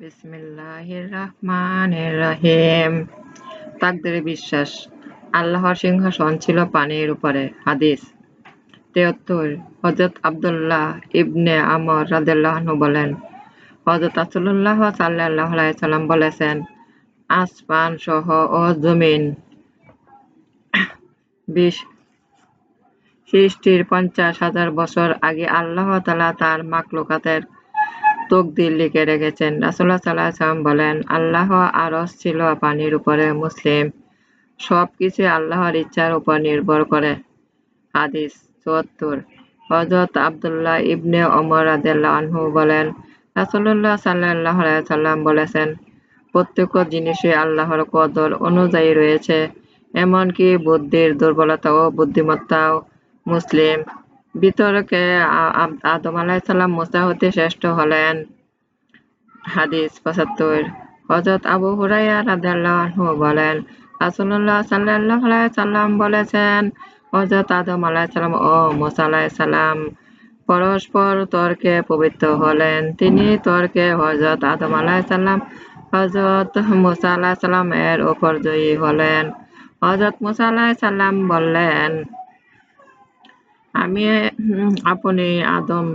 বিসমিল্লাহির রহমানির রহিম। বিশ্বাস, আল্লাহর সিংহাসন ছিল পানির উপরে। হাদিস তেয়াত্তর হজরত আবদুল্লাহ ইবনে আমর রাদিয়াল্লাহু বলেন হজরত রাসূলুল্লাহ সাল্লাল্লাহু আলাইহি সাল্লাম বলেছেন, আসমান সহ ও জমিন বিশ সৃষ্টির পঞ্চাশ হাজার বছর আগে আল্লাহ তালা তার মাকলুকাতের তকদির লিখে রেখেছেন রাসুল্লাহ সাল্লাহ সাল্লাম বলেন, আল্লাহ আরস ছিল পানির উপরে মুসলিম। সব কিছু আল্লাহর ইচ্ছার উপর নির্ভর করে। হাদিস চুয়াত্তর। হজরত আবদুল্লাহ ইবনে ওমর আনহু বলেন রাসুল্লাহ সাল্লাহ সাল্লাম বলেছেন, প্রত্যেক জিনিসে আল্লাহর কদর অনুযায়ী রয়েছে, এমনকি বুদ্ধির দুর্বলতা ও বুদ্ধিমত্তাও মুসলিম। বিতর্কে আদম আলাহিসাল্লাম মুসা হতে শ্রেষ্ঠ হলেন। হাদিস পঁচাত্তর। হজরত আবু হুরাইয়া রাদাল্লাহু বলেন রাসুল্লাহ সাল্লাহ সাল্লাম বলেছেন হজরত আদম আলাহিসাল্লাম ও মুসা আলাহিসাল্লাম পরস্পর তর্কে পবিত্র হলেন। তিনি তর্কে হজরত আদম আলাহিসাল্লাম হজরত মুসা আলাহিসাল্লাম এর ওপর জয়ী হলেন। হজরত মুসা আলাহিসাল্লাম বললেন আমি আপনি আদম।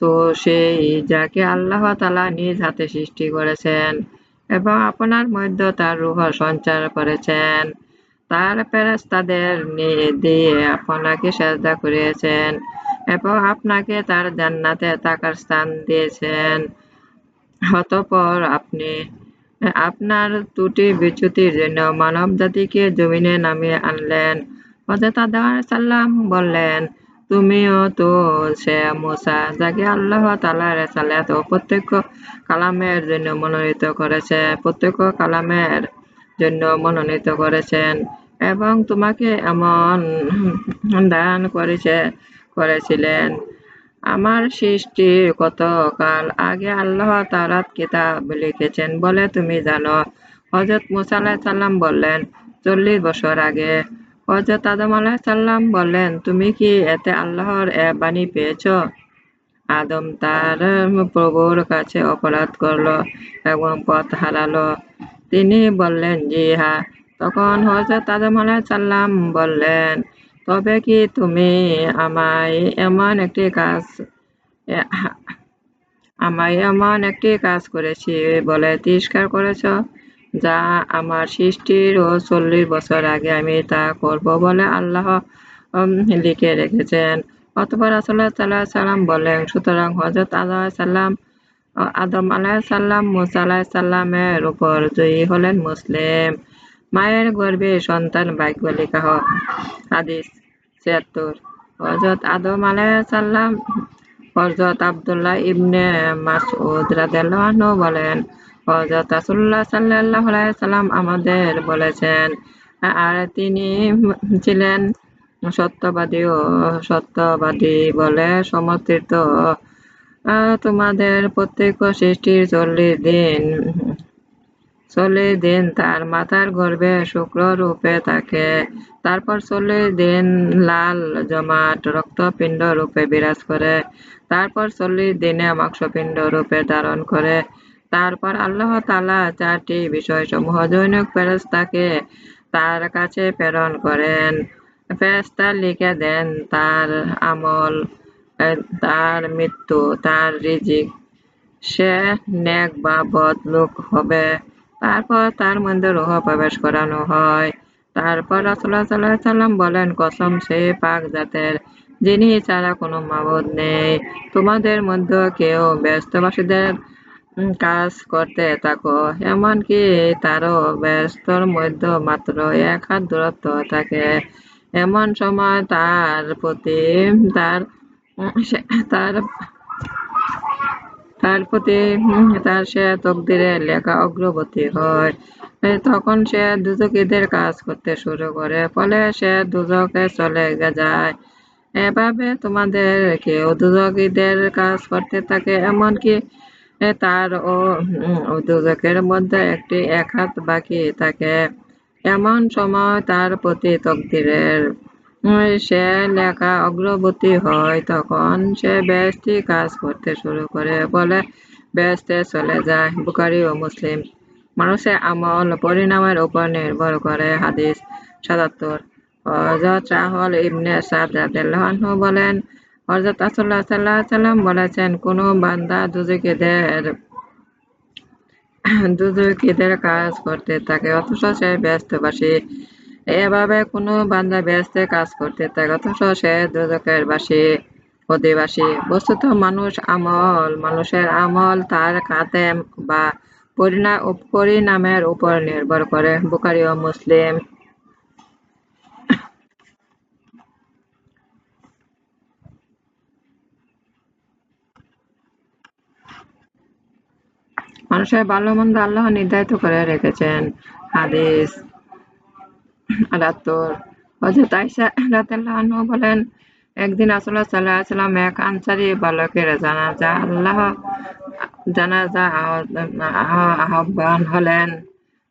তো সেই যাকে আল্লাহ তালা নিজ হাতে সৃষ্টি করেছেন এবং আপনার মধ্যে তার রুহ সঞ্চার করেছেন, তার ফেরেস্তাদের দিয়ে আপনাকে সাজদা করিয়েছেন এবং আপনাকে তার জান্নাতে থাকার স্থান দিয়েছেন। হতপর আপনি, আপনার ত্রুটি বিচ্যুতির জন্য মানব জাতিকে জমিনে নামিয়ে আনলেন। হজরত সাল্লাম বললেন, তুমিও তো সে মুসা, যাকে আল্লাহ তালা রেসালাত ও প্রত্যেক কালামের জন্য মনোনীত করেছে প্রত্যেক কালামের জন্য মনোনীত করেছেন এবং তোমাকে এমন দান করেছে, করেছিলেন। আমার সৃষ্টি কতকাল আগে আল্লাহ তারাত কিতাব লিখেছেন বলে তুমি জানো। হজরত মুসাল্লাহ সাল্লাম বললেন, চল্লিশ বছর আগে হজরত আদম আলাহ সাল্লাম বললেন, তুমি কি এতে আল্লাহর এ বাণী পেয়েছ? আদম তার প্রভুর কাছে অপরাধ করল এবং পথ হারালো। তিনি বললেন, জি হ্যাঁ তখন হজরত আদম আলাহ সাল্লাম বললেন, তবে কি তুমি আমায় এমন একটি কাজ, আমায় এমন একটি কাজ করেছি বলে তিরস্কার করেছ? যা আমার সৃষ্টির ও চল্লিশ বছর আগে আমি তা করব বলে আল্লাহ লিখে রেখেছেন। অতপর আসল্লাহ সাল্লাহ সাল্লাম বলেন সুতরাং হজরত আল্লাহ সাল্লাম আদম আলাহ সাল্লাম মুসা আলাহ সাল্লামের উপর জয়ী হলেন মুসলিম। মায়ের গর্বে সন্তান ভাগ্য লেখা হাদিস ছিয়াত্তর। হজরত আদম আলাহ সাল্লাম হজরত আবদুল্লাহ ইবনে মাসউদ রাদিয়াল্লাহু বলেন হজরত রাসূলুল্লাহ সাল্লাল্লাহু আলাইহি সাল্লাম আমাদের বলেছেন, আর তিনি ছিলেন সত্যবাদী ও সত্যবাদী বলে সমর্থিত। তোমাদের প্রত্যেক সৃষ্টির চল্লিশ দিন চল্লিশ দিন তার মাথার গর্ভে শুক্র রূপে থাকে। তারপর চল্লিশ দিন লাল জমাট, রক্তপিণ্ড রূপে বিরাজ করে। তারপর চল্লিশ দিনে মাংসপিণ্ড রূপে ধারণ করে। তারপর আল্লাহ তালা চারটি বিষয়সমূহ জৈনিক ফেরস্তাকে তার কাছে প্রেরণ করেন। ফেরস্তা লিখে দেন, তার আমল তার মৃত্যু, তার রিজিক, সে নেক বা বদ লোক হবে। তারপর তার মধ্যে রোহ প্রবেশ করানো হয়। তারপর রাসুল্লাহ সাল্লাহ সাল্লাম বলেন, কসম সে পাক জাতের, যিনি ছাড়া কোনো মাবদ নেই। তোমাদের মধ্যে কেউ ব্যস্তবাসীদের কাজ করতে থাকো। এমনকি তারও ব্যস্তর মধ্যে মাত্র এক হাত দূরত্ব থাকে। এমন সময় তার প্রতি, তার তার তার প্রতি তার সে তকদিরে লেখা অগ্রগতি হয়। তখন সে দুজকিদের কাজ করতে শুরু করে। ফলে সে দুজকে চলে যায়। এভাবে তোমাদের কেউ দুজকিদের কাজ করতে থাকে, এমনকি তার ও দুজকের মধ্যে একটি এক হাত বাকি থাকে এমন সময় তার প্রতি তকদিরের সে লেখা অগ্রগতি হয়। তখন সে বেশটি কাজ করতে শুরু করে বলে বেহেশতে চলে যায় বুকারি ও মুসলিম। মানুষের আমল পরিণামের উপর নির্ভর করে। হাদিস সাতাত্তর। হযরত রাহল ইবনে সাদ বলেন হযরত রাসূলুল্লাহ সাল্লাল্লাহু আলাইহি সাল্লাম বলেছেন, কোন বান্দা দুজকিদের দুজকিদের কাজ করতে থাকে, অথচ সে ব্যস্তবাসী। এভাবে কোনো বান্দা ব্যস্তে কাজ করতে থাকে, অথচ সে দুজকের বাসী অধিবাসী। বস্তুত মানুষ আমল, মানুষের আমল তার কাতেম বা পরিণামের উপর নির্ভর করে। বুখারী ও মুসলিম মানুষের ভালো মন্দ আল্লাহ নির্ধারিত করে রেখেছেন। হাদিস বলেন, একদিন বালকের জানাজা, আল্লাহ জানাজা আহ্বান হলেন।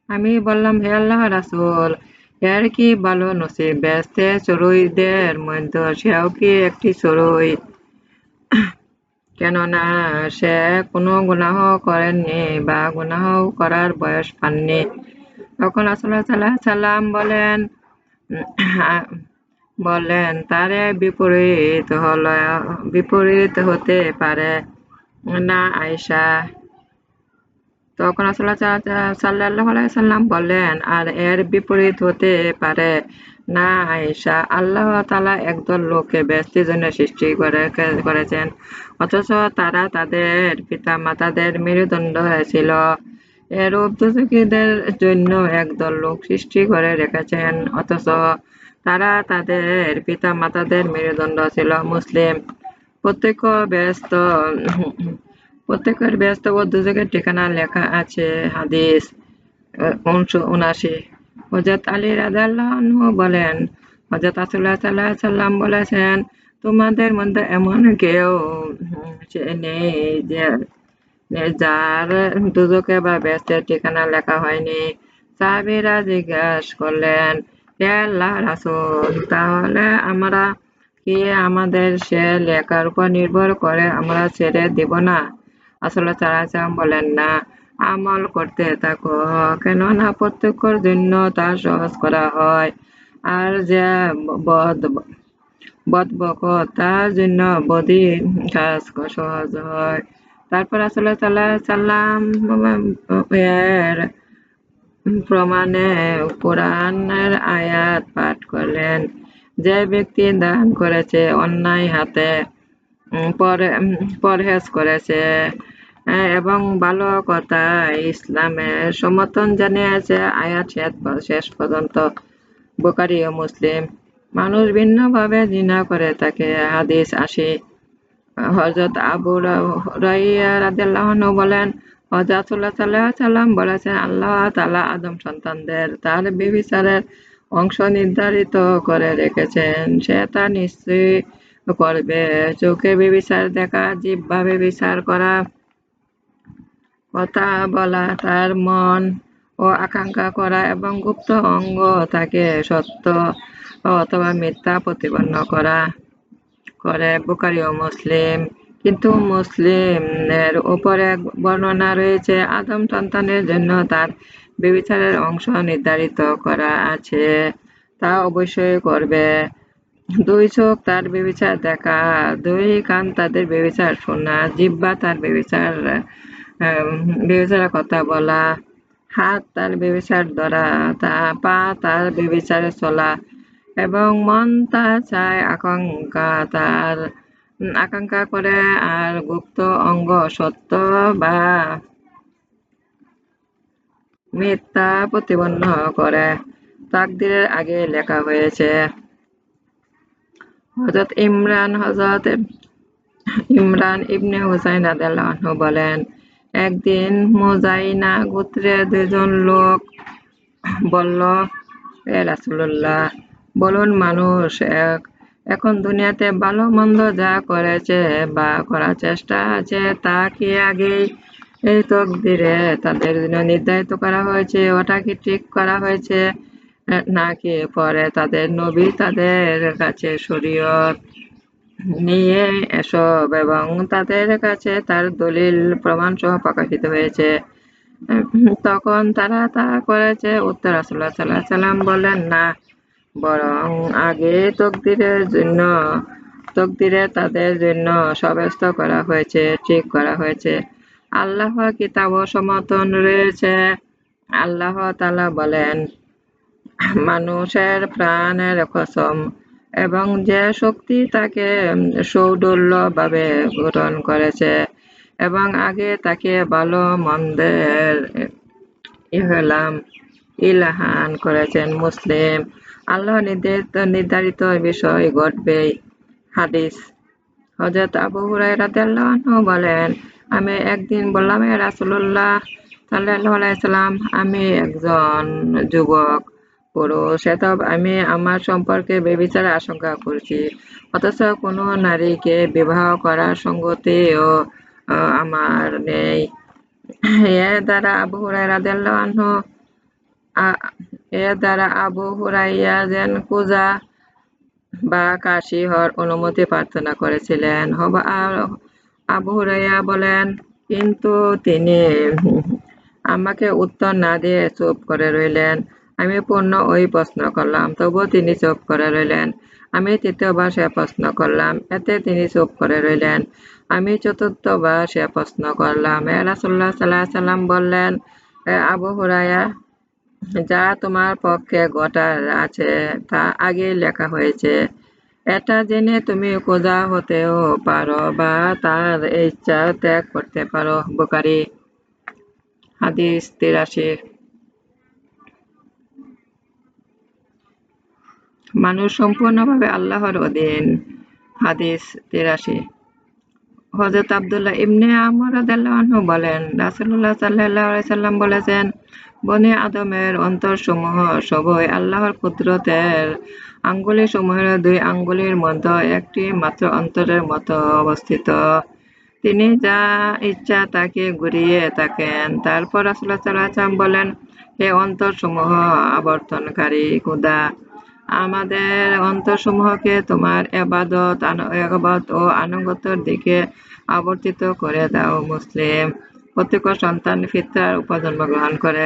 আমি বললাম, হে আল্লাহ রাসূল, এর কি ভালো নসিব? ব্যস্তে চড়ুইদের মধ্যে সেও কি একটি চড়ুই? কেননা সে কোনো গুনাহ করেননি বা গুনাহ করার বয়স পাননি। তখন আলাইহি সাল্লাম বলেন বলেন, তার বিপরীত হল, বিপরীত হতে পারে না আয়েশা। তখন রাসূলুল্লাহ সাল্লাল্লাহু আলাইহি সাল্লাম বললেন, আর এর বিপরীত হতে পারে না আয়েশা। আল্লাহ তালা একদল লোককে ব্যস্তির জন্য সৃষ্টি করেছেন। অথচ তারা তাদের পিতা-মাতাদের মেরুদণ্ড হয়েছিল। এর দুজকীদের জন্য একদল লোক সৃষ্টি করে রেখেছেন। অথচ তারা তাদের পিতা-মাতাদের মেরুদণ্ড ছিল মুসলিম। প্রত্যেক ব্যস্ত। প্রত্যেকের ব্যস্ত ও ঠিকানা লেখা আছে, হাদিস উনআশি। হজরত আলী রাদিয়াল্লাহু বলেন হজরত রাসূলুল্লাহ সাল্লাল্লাহু আলাইহি সাল্লাম বলেছেন, তোমাদের মধ্যে এমন কেউ নেই যে যার দুজকে বা ব্যস্তের ঠিকানা লেখা হয়নি। সাহাবীরা জিজ্ঞাসা করলেন, হে আল্লাহ রাসূল, তাহলে আমরা কি আমাদের সে লেখার উপর নির্ভর করে আমরা ছেড়ে দিব না? আসলে সাল্লাল্লাহু বলেন না, আমল করতে থাকো, কেননা প্রত্যেকের জন্য তা সহজ করা হয়। আর যে বদ বদবকত তার জন্য বদি কাজ সহজ হয়। তারপর আসলে সাল্লাহ সাল্লাম এর প্রমাণে কোরআনের আয়াত পাঠ করলেন। যে ব্যক্তি দান করেছে অন্যায় হাতে পরহেজ করেছে। এবং ভালো কথা, ইসলামের সমর্থন জানিয়েছে আয়াত শেষ পর্যন্ত। বোকারি ও মুসলিম। মানুষ ভিন্নভাবে জিনা করে থাকে। হাদিস আসি হজরত আবু রাইয়া রাদিয়াল্লাহু বলেন হজরত সাল্লাহ বলেছেন, আল্লাহ তালা আদম সন্তানদের তার বিবিচারের অংশ নির্ধারিত করে রেখেছেন। সে তা নিশ্চয়ই করবে। চোখে বিবিচার দেখা জীবভাবে বিচার করা, কথা বলা, তার মন ও আকাঙ্ক্ষা করা এবং গুপ্ত অঙ্গ তাকে সত্য অথবা মিথ্যা প্রতিপন্ন করা করে। বুকারি ও মুসলিম। কিন্তু মুসলিমের উপরে বর্ণনা রয়েছে, আদম সন্তানের জন্য তার বিবিচারের অংশ নির্ধারিত করা আছে, তা অবশ্যই করবে। দুই চোখ তার বিবিচার দেখা, দুই কান তাদের বিবিচার শোনা জিব্বা তার বিবিচার বিবেচারের কথা বলা, হাত তার বিবেচার ধরা, তা পা তার বিবেচারে চলা এবং মন তা চায় আকাঙ্ক্ষা, তার আকাঙ্ক্ষা করে আর গুপ্ত অঙ্গ সত্য বা মিথ্যা প্রতিপন্ন করে। তাকদিরের আগে লেখা হয়েছে হজরত ইমরান হজরত ইমরান ইবনে হুসাইন আদাল্লাহ বলেন, একদিন মোজাইনা গোত্রের দুজন লোক বলল, এ রাসুল্লাহ বলুন মানুষ, এক, এখন দুনিয়াতে ভালো মন্দ যা করেছে বা করার চেষ্টা আছে তা কি আগেই এই তকদিরে তাদের জন্য নির্ধারিত করা হয়েছে, ওটা কি ঠিক করা হয়েছে নাকি পরে তাদের নবী তাদের কাছে শরীয়ত নিয়ে এসব এবং তাদের কাছে তার দলিল প্রমাণ সহ প্রকাশিত হয়েছে। তখন তারা তা করেছে। উত্তর সাল্লাম বললেন, না। বরং আগে তকদিরের জন্য, তকদিরে তাদের জন্য সাব্যস্ত করা হয়েছে, ঠিক করা হয়েছে। আল্লাহ কিতাব সমর্থন রয়েছে। আল্লাহ তাআলা বলেন মানুষের প্রাণের কসম এবং যে শক্তি তাকে সৌদুল্যভাবে গঠন করেছে এবং আগে তাকে ভালো মন্দের ইহলাম ইলাহান করেছেন মুসলিম। আল্লাহ নির্ধারিত নির্ধারিত বিষয় ঘটবে। হাদিস। হজরত আবু হুরায়রা রাদিয়াল্লাহু বলেন, আমি একদিন বললাম রাসুল্লাহ আলাইহি সাল্লাম, আমি একজন যুবক। পুরুষ এত আমি আমার সম্পর্কে বেবিচার আশঙ্কা করছি। অথচ কোনো নারীকে বিবাহ করার সঙ্গতিও আমার নেই। এর দ্বারা এর দ্বারা আবু হুরাইয়া যেন কুজা বা কাশি হওয়ার অনুমতি প্রার্থনা করেছিলেন। আবু হুরাইয়া বলেন, কিন্তু তিনি আমাকে উত্তর না দিয়ে চুপ করে রইলেন। আমি পূর্ণ ওই প্রশ্ন করলাম, তবুও তিনি চুপ করে রইলেন। আমি তৃতীয়বার সে প্রশ্ন করলাম, এতে তিনি চুপ করে রইলেন। আমি চতুর্থবার সে প্রশ্ন করলাম রাসুল্লাহ সাল্লাহ সাল্লাম বললেন আবু হুরাইয়া যা তোমার পক্ষে ঘটার আছে, তা আগে লেখা হয়েছে। এটা জেনে তুমি কোজা হতেও পারো বা তার ইচ্ছা ত্যাগ করতে পারো। বুকারি হাদিস তিরাশি। মানুষ সম্পূর্ণভাবে আল্লাহর অধীন। হাদিস তিরাশি। হজরত আবদুল্লাহ ইবনে আমর বলেন, রাসূলুল্লাহ সাল্লাল্লাহু আলাইহি সাল্লাম বলেছেন, বনে আদমের অন্তরসমূহ সবই আল্লাহর কুদরতের আঙ্গুলি সমূহের দুই আঙ্গুলির মধ্যে একটি মাত্র অন্তরের মতো অবস্থিত। তিনি যা ইচ্ছা তাকে ঘুরিয়ে থাকেন। তারপর আলাইহি সাল্লাম বলেন, হে অন্তরসমূহ আবর্তনকারী খুদা আমাদের অন্তরসমূহকে তোমার এবাদত এবাদত ও আনুগত্যের দিকে আবর্তিত করে দাও, মুসলিম। প্রত্যেক সন্তান ফিতরার উপজন্ম গ্রহণ করে।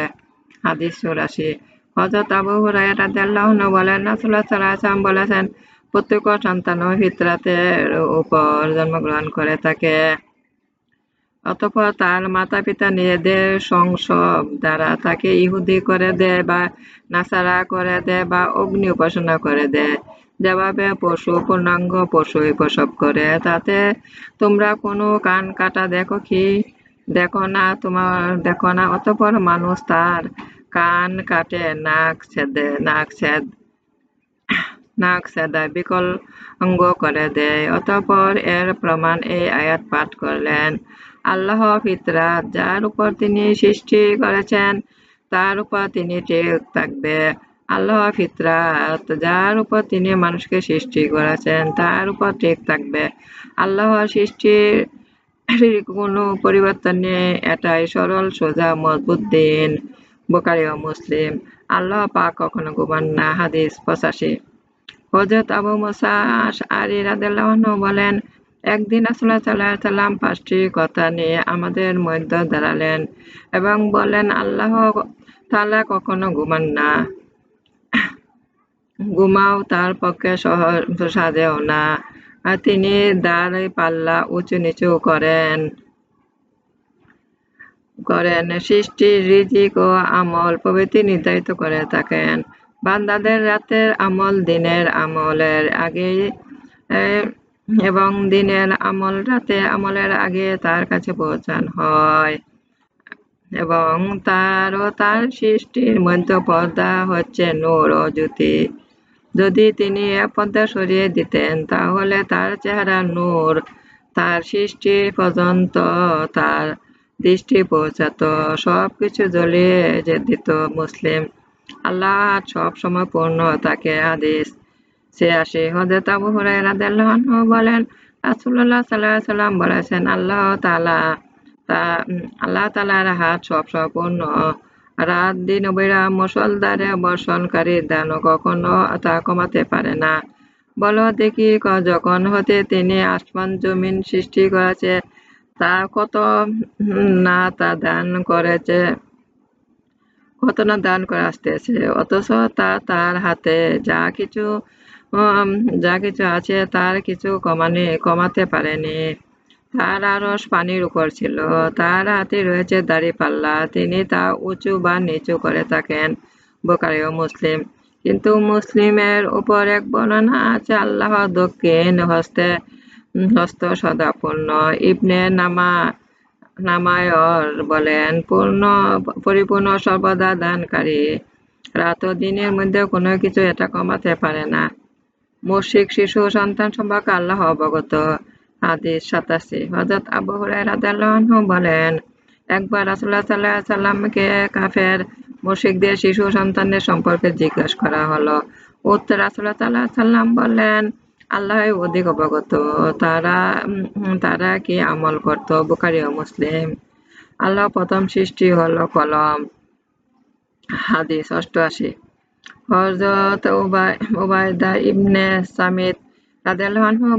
হাদিস চুরাশি। হজরত আবু হুরায়রা রাদিয়াল্লাহু বলেন, রাসূলুল্লাহ সাল্লাল্লাহু আলাইহি বলেছেন, প্রত্যেক সন্তান ফিতরাতের উপর জন্মগ্রহণ করে থাকে। অতঃপর তার মাতা-পিতা নিজেদের সংসব দ্বারা তাকে ইহুদি করে দেয় বা নাসারা করে দেয় বা অগ্নি উপাসনা করে দেয়। যেভাবে পশু, পূর্ণাঙ্গ পশুই প্রসব করে, তাতে তোমরা কোনো কান কাটা দেখো কি? দেখো না তোমার, দেখো না। অতঃপর মানুষ তার কান কাটে, নাক ছেদে, নাক ছেদ, নাক ছেদা বিকল অঙ্গ করে দেয়। অতঃপর এর প্রমাণ এই আয়াত পাঠ করলেন। আল্লাহ ফিতরাত, যার উপর তিনি সৃষ্টি করেছেন, তার উপর তিনি ঠিক থাকবে। আল্লাহ ফিতরাত, যার উপর তিনি মানুষকে সৃষ্টি করেছেন, তার উপর ঠিক থাকবে। আল্লাহ সৃষ্টির কোনো পরিবর্তন নেই, এটাই সরল, সোজা, মজবুত দিন, বোকারি ও মুসলিম। আল্লাহ পাক কখনো ঘুমান না, হাদিস পঁচাশি। হজরত আবু মোসা আরি রাদেল্লাহ বলেন একদিন রাসূলুল্লাহ সাল্লাল্লাহু আলাইহি সাল্লাম পাঁচটি কথা নিয়ে আমাদের মধ্যে দাঁড়ালেন এবং বলেন আল্লাহ তাআলা কখনো ঘুমান না। ঘুমাও, তার পক্ষে সাজেও না। তিনি দাঁড়ে পাল্লা উঁচু নিচু করেন করেন। সৃষ্টি রিজিক ও আমল প্রভৃতি নির্ধারিত করে থাকেন। বান্দাদের রাতের আমল, দিনের আমলের আগে এবং দিনের আমল রাতে আমলের আগে তার কাছে পৌঁছান হয়। এবং তার ও তার সৃষ্টির মধ্য পর্দা হচ্ছে নূর ও জ্যোতি। যদি তিনি এ পর্দা সরিয়ে দিতেন, তাহলে তার চেহারা নূর, তার সৃষ্টি পর্যন্ত তার দৃষ্টি পৌঁছাত। সব কিছু জ্বলিয়ে যে দিত মুসলিম। আল্লাহ সব সময় পূর্ণ, তাকে আদেশ হুরায়রা রাদিয়াল্লাহু বলেন সাল্লাম বলেছেন, আল্লাহ তা আল্লাহ হাত সব সম্পূর্ণ। রাত দিন বর্ষণকারী দানও কখনো তা কমাতে পারে না। বলো দেখি যখন হতে তিনি আসমান জমিন সৃষ্টি করেছে, তা কত না তা দান করেছে, কত না দান করে আসতেছে। অথচ তা তার হাতে। যা কিছু যা কিছু আছে তার কিছু কমানি, কমাতে পারেনি। তার আরস পানির উপর ছিল। তার হাতে রয়েছে দাড়ি পাল্লা। তিনি তা উঁচু বা নিচু করে থাকেন বোকারি ও মুসলিম। কিন্তু মুসলিমের উপর এক বর্ণনা আছে, আল্লাহ দক্ষিণ হস্তে, হস্ত সদাপূর্ণ ইবনে নামা, নামায়র বলেন, পূর্ণ, পরিপূর্ণ, সর্বদা দানকারী। রাত ও দিনের মধ্যে কোনো কিছু এটা কমাতে পারে না। মুশিক শিশু সন্তান সম্পর্কে আল্লাহ অবগত। হাদিস সাতাশি। হজরত আবু হুরাইরাহু বলেন, একবার রাসুল্লাহ সাল্লাহ সাল্লামকে কাফের মুশিকদের শিশু সন্তানদের সম্পর্কে জিজ্ঞাসা করা হলো। উত্তর রাসুল্লাহ সাল্লাহ সাল্লাম বললেন আল্লাহ অধিক অবগত। তারা তারা কি আমল করত বুকারি ও মুসলিম? আল্লাহ প্রথম সৃষ্টি হলো কলম। হাদিস অষ্টআশি। হজরত উবায়দা ইবনে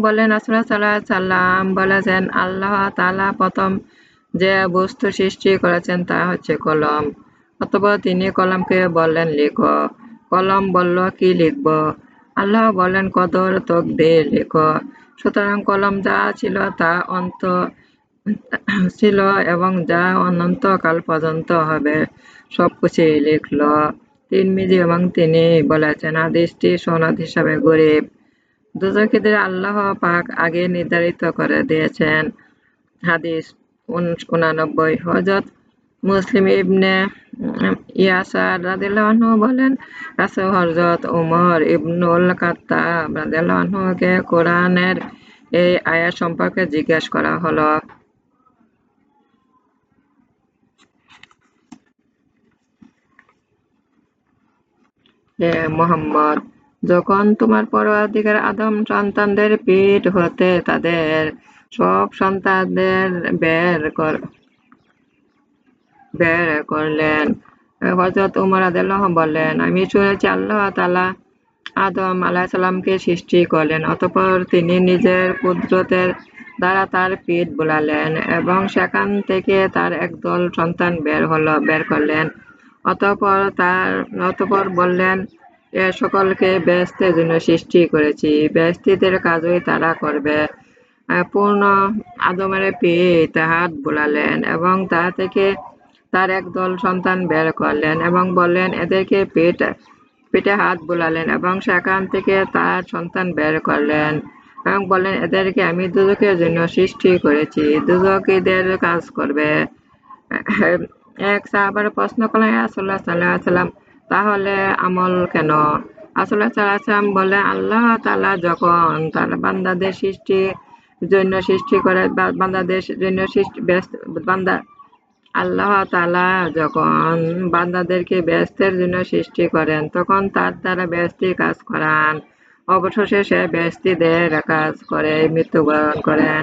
বলেন সাল্লাল্লাহু সাল্লাম বলেছেন, আল্লাহ তাআলা প্রথম যে বস্তু সৃষ্টি করেছেন তা হচ্ছে কলম। অথবা তিনি কলমকে বললেন কলম বলল, কি লিখব? আল্লাহ বলেন, কদর দে লেখো। সুতরাং কলম যা ছিল তা অন্ত, ছিল এবং যা অনন্তকাল পর্যন্ত হবে সব কিছুই লিখল। তিরমিজি এবং তিনি বলেছেন আদেশটি সনদ হিসাবে গরিব দুজকিদের আল্লাহ পাক আগে নির্ধারিত করে দিয়েছেন। হাদিস উনানব্বই। হজরত মুসলিম ইবনে ইয়াসার রাদিল্লাহু বলেন, রাসূল হযরত উমর ইবনুল খাত্তাব রাদিল্লাহুকে কোরআনের এই আয়াত সম্পর্কে জিজ্ঞেস করা হলো। হে মোহাম্মদ, যখন তোমার পরবর্তীকার আদম সন্তানদের পিঠ হতে তাদের সব সন্তানদের বের কর, বের করলেন। হজরত উমর আদাল্লাহ বললেন, আমি শুনেছি আল্লাহ তালা আদম আলাহিসাল্লামকে সৃষ্টি করলেন, অতপর তিনি নিজের কুদরতের দ্বারা তার পিঠ বোলালেন এবং সেখান থেকে তার একদল সন্তান বের হলো, বের করলেন। অতপর তার অতপর বললেন, এ সকলকে ব্যস্তের জন্য সৃষ্টি করেছি। ব্যস্তিদের কাজই তারা করবে। পূর্ণ আদমের পিঠ হাত বোলালেন এবং তা থেকে তার একদল সন্তান বের করলেন এবং বললেন, এদেরকে পেট, পেটে হাত বোলালেন এবং সেখান থেকে তার সন্তান বের করলেন এবং বললেন, এদেরকে আমি দুজকের জন্য সৃষ্টি করেছি। দুজকীদের কাজ করবে। এক সাহাবার প্রশ্ন করলেন আসল্লাহ সাল্লাহ সাল্লাম, তাহলে আমল কেন? আসল্লাহ সাল্লাহ সাল্লাম বলে আল্লাহ তালা যখন তার বান্দাদের সৃষ্টি জন্য সৃষ্টি করে বান্দাদের জন্য সৃষ্টি ব্যস্ত, বান্দা, আল্লাহ তালা যখন বান্দাদেরকে ব্যস্তের জন্য সৃষ্টি করেন, তখন তার দ্বারা ব্যস্তির কাজ করান। অবশেষে সে ব্যস্তিদের কাজ করে, মৃত্যুবরণ করেন।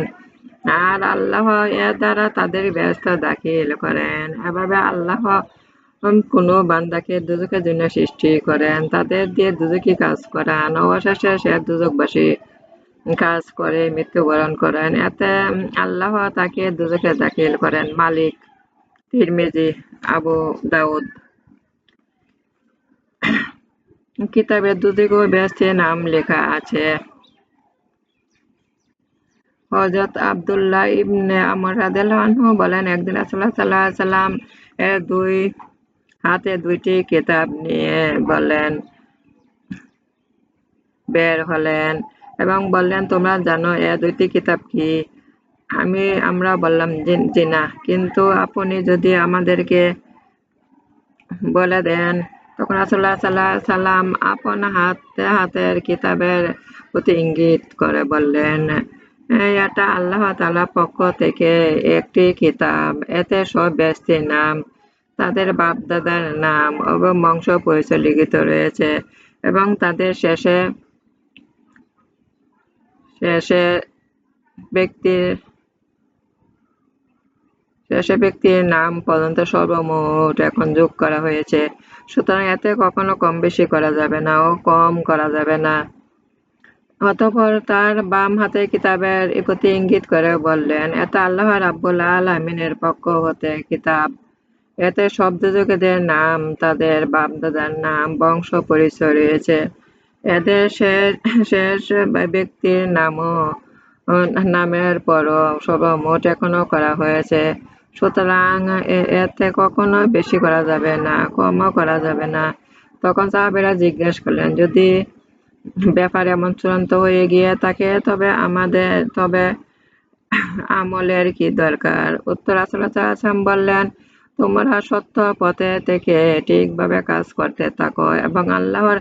আর আল্লাহ এর দ্বারা তাদের ব্যস্ত দাখিল করেন। এভাবে আল্লাহ কোনো বান্দাকে দুজকের জন্য সৃষ্টি করেন। তাদের দিয়ে দুজকি কাজ করান। অবশেষে সে দুজকবাসী কাজ করে, মৃত্যুবরণ করেন। এতে আল্লাহ তাকে দুজকে দাখিল করেন। মালিক তিরমিজি, আবু দাউদ। কিতাবে দুদিকেও ব্যস্তে নাম লেখা আছে। হজরত আবদুল্লাহ ইবনে আমর রাদিয়াল্লাহু বলেন, একদিন রাসূলুল্লাহ সাল্লাল্লাহু আলাইহি সাল্লাম দুই হাতে দুইটি কিতাব নিয়ে বললেন, বের হলেন এবং বললেন, তোমরা জানো এ দুইটি কিতাব কি? আমি, আমরা বললাম যে না। কিন্তু আপনি যদি আমাদেরকে বলে দেন, তখন রাসুল্লাহ সাল্লাহ সাল্লাম আপন হাতে, হাতের কিতাবের প্রতি ইঙ্গিত করে বললেন এটা আল্লাহ তালা পক্ষ থেকে একটি কিতাব। এতে সব ব্যস্তির নাম, তাদের বাপদাদার নাম এবং বংশ পরিচয় লিখিত রয়েছে এবং তাদের শেষে শেষে ব্যক্তির শেষে ব্যক্তির নাম পর্যন্ত সর্বমোট এখন যোগ করা হয়েছে। সুতরাং এতে কখনো কম বেশি করা যাবে না ও কম করা যাবে না। অতঃপর তার বাম হাতে কিতাবের প্রতি ইঙ্গিত করে বললেন, এটা আল্লাহ রাব্বুল আলামিনের পক্ষ হতে কিতাব। এতে সব দুজকেদের নাম, তাদের বাপ-দাদার নাম, বংশ পরিচয় রয়েছে। এদের শেষ শেষ ব্যক্তির নামও নামের পরও সর্বমোট এখনও করা হয়েছে। সুতরাং এতে কখনো বেশি করা যাবে না, কমও করা যাবে না। তখন সাহাবেরা জিজ্ঞেস করলেন, যদি ব্যাপার এমন চূড়ান্ত হয়ে গিয়ে থাকে তবে আমাদের তবে আমলের কি দরকার? উত্তর রাসূলুল্লাহ বললেন, তোমরা সত্য পথে থেকে ঠিকভাবে কাজ করতে থাকো এবং আল্লাহর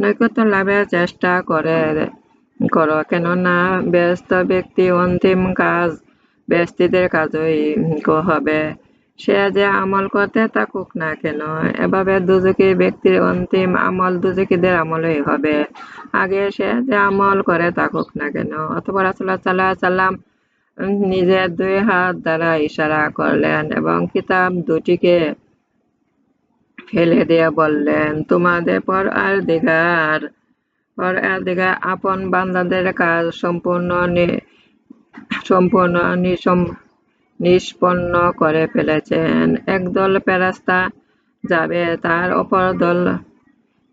নৈকট্য লাভের চেষ্টা করে করো কেননা ব্যস্ত ব্যক্তি অন্তিম কাজ ব্যস্তিদের কাজই হবে সে যে আমল করতে থাকুক না কেন, এভাবে দুজকি ব্যক্তির অন্তিম আমল দুজকিদের আমলই হবে। আগে সে যে আমল করে থাকুক না কেন, অথবা রাসুল্লাহ সাল্লাহ সাল্লাম নিজের দুই হাত দ্বারা ইশারা করলেন এবং কিতাব দুটিকে ফেলে দিয়ে বললেন, তোমাদের পর আর দিগার পর আর দিগার আপন বান্দাদের কাজ সম্পূর্ণ সম্পূর্ণ নিষ্পন্ন করে ফেলেছেন। একদল ফেরাস্তা যাবে, তার অপর দল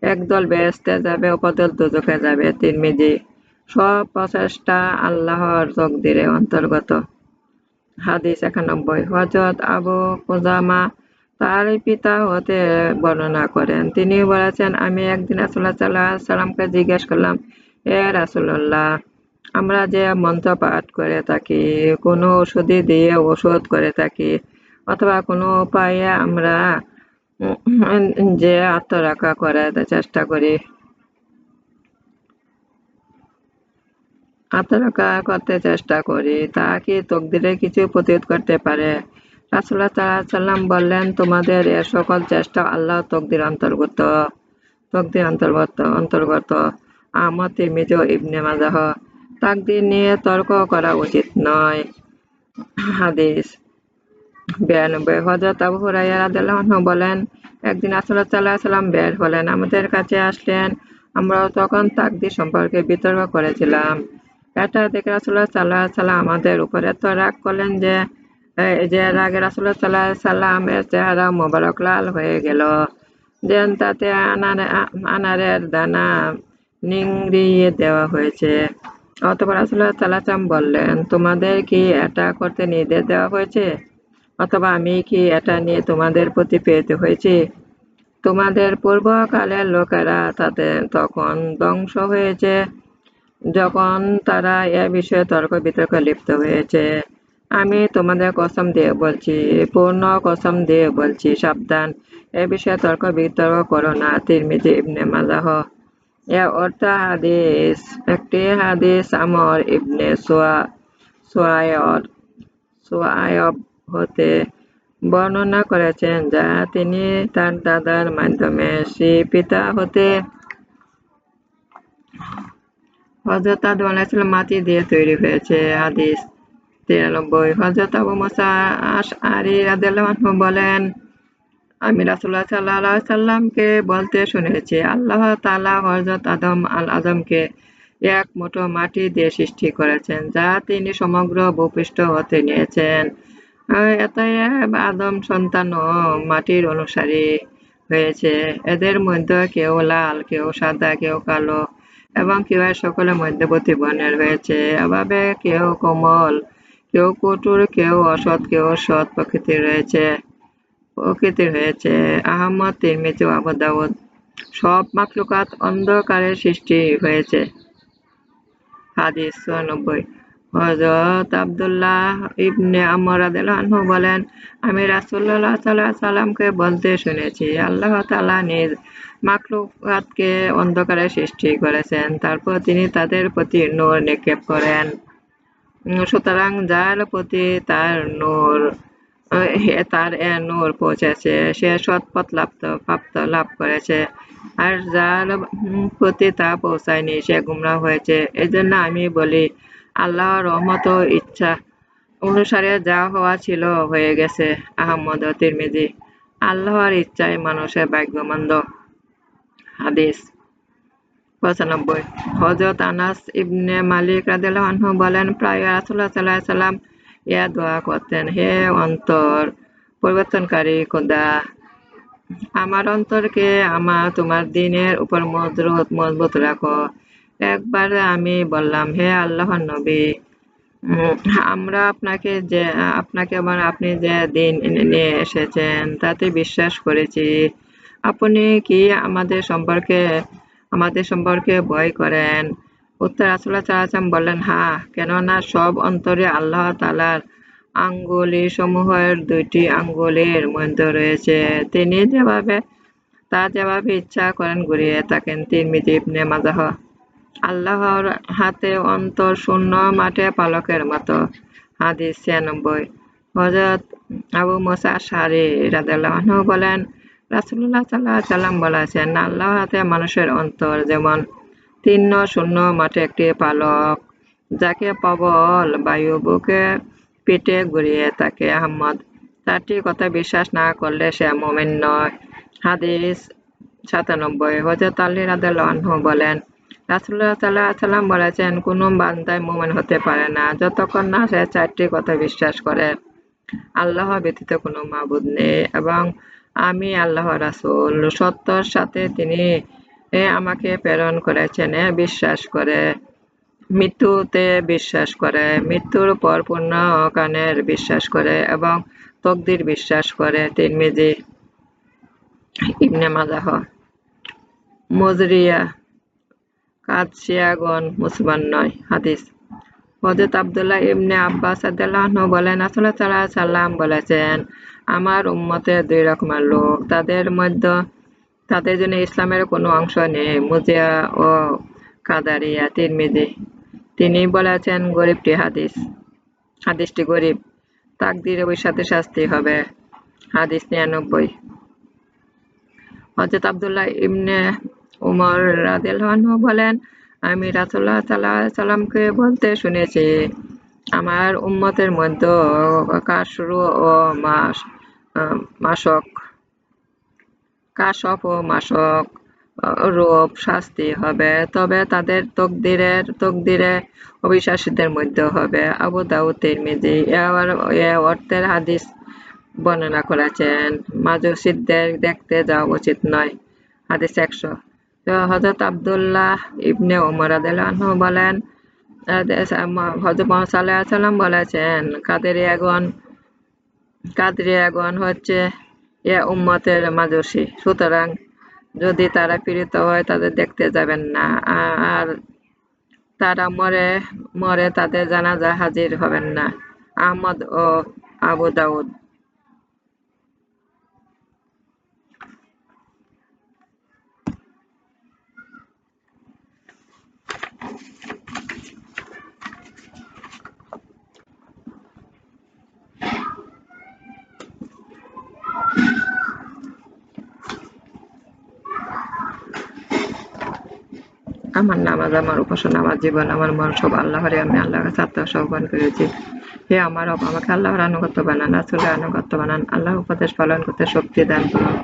একদল বেহেস্তে যাবে অপর দল দুজকে যাবে, তিরমিজি। সব প্রচেষ্টা আল্লাহর তকদিরে অন্তর্গত। হাদিস একানব্বই। হজরত আবু কুজামা তার পিতা হতে বর্ণনা করেন। তিনি বলেছেন, আমি একদিন রাসুল্লাহ সাল্লাহ সাল্লামকে জিজ্ঞেস করলাম, এ রাসুল্লাহ আমরা যে মন্ত্র পাঠ করে থাকি, কোনো ওষুধই দিয়ে ওষুধ করে থাকি, অথবা কোনো উপায়ে আমরা যে আত্মরক্ষা করার চেষ্টা করি। আত্মরক্ষা করতে চেষ্টা করি, তা কি তকদিরে কিছু প্রতিরোধ করতে পারে? রাসুল্লাহ সাল্লাম বললেন, তোমাদের এ সকল চেষ্টা আল্লাহ তকদির অন্তর্গত তকদির অন্তর্গত অন্তর্গত আহমদ তিরমিজ ইবনে মাজাহ তাকদির নিয়ে তর্ক করা উচিত নয়। হাদিস। বিরানব্বই। হজরত আবু হুরাইয়া রাদিয়াল্লাহু বলেন, একদিন রাসূলুল্লাহ সাল্লাল্লাহু সাল্লাম বের হলেন। আমাদের কাছে আসলেন। আমরাও তখন তাকদির সম্পর্কে বিতর্ক করেছিলাম। এটা দেখে রাসূলুল্লাহ সাল্লাল্লাহু সাল্লাম আমাদের উপরে এত রাগ করলেন যে যে রাগে রাসূলুল্লাহ সাল্লাল্লাহু সাল্লামের চেহারা মোবারক লাল হয়ে গেল। যেন তাতে আনারে, আনারের দানা নিংড়িয়ে দেওয়া হয়েছে। অথবা রাসুল্লাহ সাল্লাম বললেন, তোমাদের কি এটা করতে নির্দেশ দেওয়া হয়েছে? অথবা আমি কি এটা নিয়ে তোমাদের প্রতি প্রেরিত হয়েছি? তোমাদের পূর্বকালের লোকেরা তাদের তখন ধ্বংস হয়েছে, যখন তারা এ বিষয়ে তর্ক বিতর্ক লিপ্ত হয়েছে। আমি তোমাদের কসম দিয়ে বলছি, পূর্ণ কসম দিয়ে বলছি, সাবধান। এ বিষয়ে তর্ক বিতর্ক করো না, তিরমিজি ইবনে মাজাহ। এ অর্থ হাদিস, একটি হাদিস আমর ইবনে সোয়া সোয়ায়র সোয়ায়ব হতে বর্ণনা করেছেন যা তিনি তার দাদার মাধ্যমে শ্রী পিতা হতে হজরত আদম আলাইসাল্লাম মাটি দিয়ে তৈরি হয়েছে। হাদিস তিরানব্বই। হজরত আবু মোসা আশআরি রাদিয়াল্লাহু বলেন আমি রাসুল্লাহ সাল্লাহ সাল্লামকে বলতে শুনেছি, আল্লাহ তালা হজরত আদম আল আদমকে এক মুঠো মাটি দিয়ে সৃষ্টি করেছেন, যা তিনি সমগ্র ভূপৃষ্ঠ হতে নিয়েছেন। এটাই আদম সন্তান ও মাটির অনুসারী হয়েছে। এদের মধ্যে কেউ লাল, কেউ সাদা, কেউ কালো এবং কেউ সকলের মধ্যবর্তী বর্ণের হয়েছে। এভাবে কেউ কোমল, কেউ কটুর, কেউ অসৎ, কেউ সৎ প্রকৃতির রয়েছে। প্রকৃতির হয়েছে আহমদ তিরমিজি আবু দাউদ। সব মাকলুকাত অন্ধকারের সৃষ্টি হয়েছে। হাদিস চুরানব্বই হজরত আবদুল্লাহ ইবনে আমর আনহু বলেন, আমি রাসুল্লাহ সাল্লাহ সাল্লামকে বলতে শুনেছি, আল্লাহ তালা নিজ মাকলুকাতকে অন্ধকারে সৃষ্টি করেছেন। তারপর তিনি তাদের প্রতি নূর নিক্ষেপ করেন। সুতরাং যার প্রতি তার নূর তার এ নূর পৌঁছেছে। সে সৎপথ লাভ প্রাপ্ত লাভ করেছে। আর যার প্রতি তা পৌঁছায়নি, সে গুমরা হয়েছে। এই জন্য আমি বলি, আল্লাহর রহমত ইচ্ছা অনুসারে যা হওয়া ছিল হয়ে গেছে। আহমদ তিরমিজি, আল্লাহর ইচ্ছায় মানুষের ভাগ্যমন্দ। হাদিস পঁচানব্বই। হজরত আনাস ইবনে মালিক রাদিয়াল্লাহু আনহু বলেন, প্রায় রাসূলুল্লাহ সাল্লাল্লাহু আলাইহি সাল্লাম ইয়া দোয়া করতেন হে অন্তর পরিবর্তনকারী খোদা আমার অন্তরকে আমার তোমার দিনের উপর মজরুত মজবুত রাখো একবার আমি বললাম হে আল্লাহর নবী আমরা আপনাকে যে আপনাকে আবার আপনি যে দিন নিয়ে এসেছেন তাতে বিশ্বাস করেছি আপনি কি আমাদের সম্পর্কে আমাদের সম্পর্কে ভয় করেন উত্তর আলাইহি ওয়াসাল্লাম বললেন হ্যাঁ কেননা সব অন্তরে আল্লাহ তাআলার আঙ্গুলি সমূহের দুইটি আঙ্গুলের মধ্যে রয়েছে। তিনি যেভাবে, তা যেভাবে ইচ্ছা করেন ঘুরিয়ে থাকেন। তিরমিজি ইবনে মাজাহ, আল্লাহর হাতে অন্তর শূন্য, মাঠে পালকের মতো। হাদিস ছিয়ানব্বই হজরত আবু মোসা সারি রাদিয়াল্লাহু বলেন, রাসূলুল্লাহ সাল্লাল্লাহু আলাইহি সাল্লাম বলেছেন আল্লাহ হাতে মানুষের অন্তর যেমন তীর্ণ শূন্য মাঠে একটি পালক। যাকে প্রবল বায়ু বুকে পিঠে ঘুরিয়ে থাকে আহমদ। তারটি কথা বিশ্বাস না করলে সে মোমেন নয়। হাদিস সাতানব্বই। হজরত আলী আনহু বলেন, রাসূলুল্লাহ সাল্লাল্লাহু আলাইহি সাল্লাম বলেছেন, কোন বান্দাই মুমিন হতে পারে না, যতক্ষণ না সে চারটি কথা বিশ্বাস করে। আল্লাহ ব্যতীত কোনো মাবুদ নেই এবং আমি আল্লাহ রাসুল। সত্যর সাথে তিনি এ আমাকে প্রেরণ করেছেন, এ বিশ্বাস করে, মৃত্যুতে বিশ্বাস করে, মৃত্যুর পর পূর্ণ কানের বিশ্বাস করে এবং তকদির বিশ্বাস করে, তিরমিজি ইবনে মাজাহ। মজরিয়া কাদসিয়াগণ মুসলমান নয়, হাদিস। হজরত আবদুল্লাহ ইবনে আব্বাস রাদিয়াল্লাহু বলেন আলাইহি সাল্লাম বলেছেন, আমার উম্মতের দুই রকমের লোক, তাদের মধ্যে তাদের জন্য ইসলামের কোনো অংশ নেই। মুজিয়া ও কাদারিয়া তিরমিজি তিনি বলেছেন, গরিবটি হাদিস। হাদিসটি গরিব। তাকদির ওই সাথে শাস্তি হবে। হাদিস নিরানব্বই। হজরত আবদুল্লাহ ইমনে উমর রাদিয়াল্লাহু বলেন, আমি রাসূলুল্লাহ সাল্লাল্লাহু আলাইহি সাল্লামকে বলতে শুনেছি, আমার উম্মতের মধ্যে কাশরু ও মাস, মাসক কাশফ ও মাসক রূপ, শাস্তি হবে। তবে তাদের তকদিরের তকদিরে অবিশ্বাসীদের মধ্যে হবে আবু দাউদ তিরমিজি। এ অর্থের হাদিস বর্ণনা করেছেন, মাজুসিদদের দেখতে যাওয়া উচিত নয়। হাদিস একশো। হজরত আবদুল্লাহ ইবনে ওমর রাদিয়াল্লাহু বলেন হজরত মোহাম্মদ সাল্লাম বলেছেন, কাদেরিয়াগণ, কাদরিয়াগণ হচ্ছে এ উম্মতের মাজসী। সুতরাং যদি তারা পীড়িত হয়, তাদের দেখতে যাবেন না। আর তারা মরে মরে তাদের জানাজা হাজির হবেন না। আহমদ ও আবু দাউদ। আমার নামাজ, আমার উপাসনা, আমার জীবন, আমার মন, সব আল্লাহরে আমি আল্লাহর কাছে আত্মসমর্পণ করেছি। হে আমার রব, আমাকে আল্লাহর আনুগত্য বানান, রাসূলের আনুগত্য বানান আল্লাহ উপদেশ পালন করতে শক্তি দান করুন।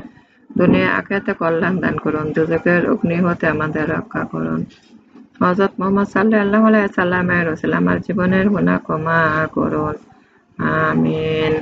দুনিয়া আখেরাতে কল্যাণ দান করুন দুজকের অগ্নি হতে আমাদের রক্ষা করুন। হযরত মুহাম্মদ সাল্লাল্লাহু আলাইহি সাল্লামের রসুল, আমার জীবনের গুনাহ ক্ষমা করুন। আমিন।